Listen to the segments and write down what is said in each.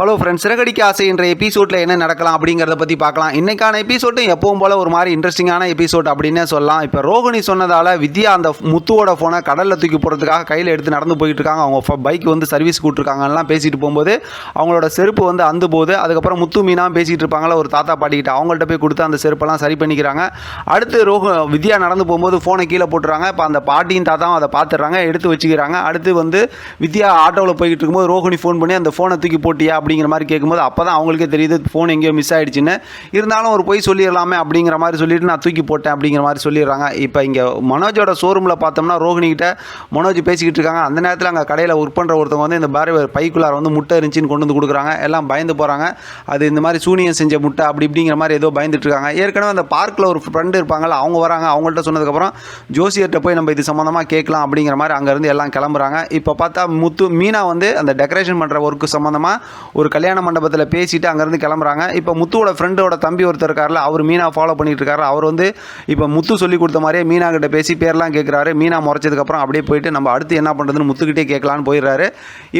Hello friends Siragadikka ஆசை என்ற எபிசோடில் என்ன நடக்கலாம் அப்படிங்கிறத பற்றி பார்க்கலாம். இன்றைக்கான எபிசோட்டும் எப்பவும் போல் ஒரு மாதிரி இன்ட்ரெஸ்டிங்கான எபிசோட் அப்படின்னே சொல்லலாம். இப்போ ரோகிணி சொன்னதால் வித்யா அந்த முத்துவோட ஃபோனை கடலில் தூக்கி போடுறதுக்காக கையில் எடுத்து நடந்து போயிட்டு இருக்காங்க அவங்க பைக் வந்து சர்வீஸ் கூட்டிருக்காங்கலாம் பேசிட்டு போகும்போது அவங்களோட செருப்பு வந்து அந்து போகுது. அதுக்கப்புறம் முத்து மீனாக பேசிகிட்டு இருப்பாங்களா ஒரு தாத்தா பாட்டிக்கிட்ட. அவங்கள்ட்ட போய் கொடுத்து அந்த செருப்பெல்லாம் சரி பண்ணிக்கிறாங்க. அடுத்து ரோக வித்யா நடந்து போகும்போது ஃபோனை கீழே போட்டுறாங்க. இப்போ அந்த பாட்டியும் தாத்தாவும் அதை பார்த்துடுறாங்க எடுத்து வச்சுக்கிறாங்க. அடுத்து வந்து வித்யா ஆட்டோவில் போய்கிட்டு இருக்கும்போது ரோஹிணி ஃபோன் பண்ணி அந்த ஃபோனை தூக்கி போட்டியா அப்படிங்கிற மாதிரி கேட்கும்போது அப்போ தான் அவங்களுக்கே தெரியுது ஃபோன் எங்கேயோ மிஸ் ஆகிடுச்சின்னு இருந்தாலும் ஒரு போய் சொல்லிடலாமே அப்படிங்கிற மாதிரி சொல்லிட்டு நான் தூக்கி போட்டேன் அப்படிங்கிற மாதிரி சொல்லிடுறாங்க. இப்போ இங்கே மனோஜோட ஷோரூமில் பார்த்தோம்னா ரோஹினிகிட்ட மனோஜ் பேசிக்கிட்டு இருக்காங்க. அந்த நேரத்தில் அங்கே கடையில் ஒர்க் பண்ணுற ஒருத்தவங்க வந்து இந்த பாரி பைக்குள்ளார வந்து முட்டை இருந்துச்சின்னு கொண்டு வந்து கொடுக்குறாங்க. எல்லாம் பயந்து போகிறாங்க அது இந்த மாதிரி சூனியம் செஞ்ச முட்டை அப்படி இப்படிங்கிற மாதிரி ஏதோ பயந்துட்டு இருக்காங்க. ஏற்கனவே அந்த பார்க்கில் ஒரு ஃப்ரெண்டு இருப்பாங்கல்ல அவங்க வராங்க. அவங்கள்ட்ட சொன்னதுக்கப்புறம் ஜோசியர்கிட்ட போய் நம்ம இது சம்மந்தமாக கேட்கலாம் அப்படிங்கிற மாதிரி அங்கேருந்து எல்லாம் கிளம்புறாங்க. இப்போ பார்த்தா முத்து மீனா வந்து அந்த டெக்கரேஷன் பண்ணுற ஒர்க்கு சம்மந்தமாக ஒரு கல்யாண மண்டபத்தில் பேசிட்டு அங்கேருந்து கிளம்புறாங்க. இப்போ முத்துவோட ஃப்ரெண்டோட தம்பி ஒருத்தர் இருக்கார்ல அவர் மீனா ஃபாலோ பண்ணிட்டு இருக்காரு அவர் வந்து இப்போ முத்து சொல்லி கொடுத்த மாதிரியே மீனா கிட்ட பேசி பேர்லாம் கேட்குறாரு மீனா முறைச்சதுக்கப்புறம் அப்படியே போயிட்டு நம்ம அடுத்து என்ன பண்ணுறதுன்னு முத்துக்கிட்டே கேட்கலான்னு போயிடுறாரு.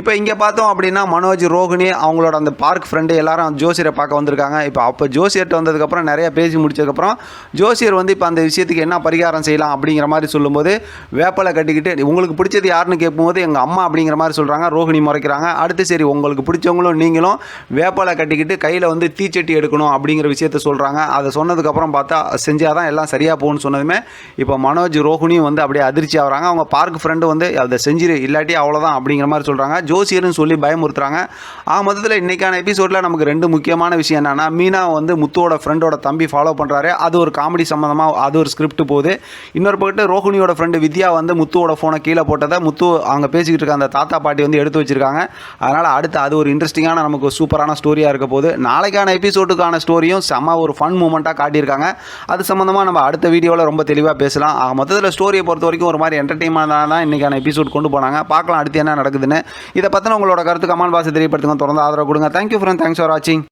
இப்போ இங்கே பார்த்தோம் அப்படின்னா மனோஜ் ரோகிணி அவங்களோட அந்த பார்க் ஃப்ரெண்டு எல்லாரும் ஜோசியரை பார்க்க வந்திருக்காங்க. இப்போ அப்போ ஜோசியர்கிட்ட வந்ததுக்கப்புறம் நிறைய பேசி முடிச்சதுக்கப்புறம் ஜோசியர் வந்து இப்போ அந்த விஷயத்துக்கு என்ன பரிகாரம் செய்யலாம் அப்படிங்கிற மாதிரி சொல்லும்போது வேப்பலை கட்டிக்கிட்டு உங்களுக்கு பிடிச்சது யாருன்னு கேட்கும்போது எங்கள் அம்மா அப்படிங்கிற மாதிரி சொல்கிறாங்க ரோஹிணி முறைக்கிறாங்க. அடுத்து சரி உங்களுக்கு பிடிச்சவங்களும் நீங்களும் வேப்பாலை கட்டிக்கிட்டு கையில் வந்து தீச்சட்டி எடுக்கணும் அப்படிங்கிற விஷயத்த சொல்கிறாங்க அதை சொன்னதுக்கப்புறம் பார்த்தா செஞ்சால் தான் எல்லாம் சரியாக போகும்னு சொன்னதுமே இப்போ மனோஜ் ரோஹினியும் வந்து அப்படியே அதிர்ச்சி ஆகிறாங்க. அவங்க பார்க் ஃப்ரெண்டு வந்து அதை செஞ்சிரு இல்லாட்டி அவ்வளோதான் அப்படிங்கிற மாதிரி சொல்கிறாங்க ஜோசியர்னு சொல்லி பயமுறுத்துறாங்க. ஆ மொத்தத்தில் இன்றைக்கான எபிசோடில் நமக்கு ரெண்டு முக்கியமான விஷயம் என்னென்னா மீனா வந்து முத்துவோட ஃப்ரெண்டோட தம்பி ஃபாலோ பண்ணுறாரு அது ஒரு காமெடி சம்மந்தமாக அது ஒரு ஸ்கிரிப்ட் போகுது. இன்னொரு பக்கத்து ரோஹினியோட ஃப்ரெண்டு வித்யா வந்து முத்துவோட ஃபோனை கீழே போட்டதை முத்து அங்கே பேசிக்கிட்டு இருக்க அந்த தாத்தா பாட்டி வந்து எடுத்து வச்சிருக்காங்க. அதனால் அடுத்து அது ஒரு இன்ட்ரெஸ்டிங்காக இன்ட்ரெஸ்டிங்கான நமக்கு சூப்பரான ஸ்டோரியாக இருக்க போகுது. நாளைக்கான எபிசோடுக்கான ஸ்டோரியும் செம்ம ஒரு ஃபன் மூமெண்ட்டாக காட்டியிருக்காங்க. அது சம்மந்தமாக நம்ம அடுத்த வீடியோவில் ரொம்ப தெளிவாக பேசலாம். ஆக மொத்தத்தில் ஸ்டோரியை பொறுத்த வரைக்கும் ஒரு மாதிரி என்டர்டெயின்மெண்ட்டாக தான் இன்றைக்கான எபிசோட் கொண்டு போனாங்க. பார்க்கலாம் அடுத்து என்ன நடக்குதுன்னு. இதை பற்றின உங்களோட கருத்து கமால் பாசை தெரியப்படுத்துங்க. தொடர்ந்து ஆதரவு கொடுங்க. தேங்க்யூ ஃப்ரெண்ட் தேங்க்ஸ் ஃபார் வாட்சிங்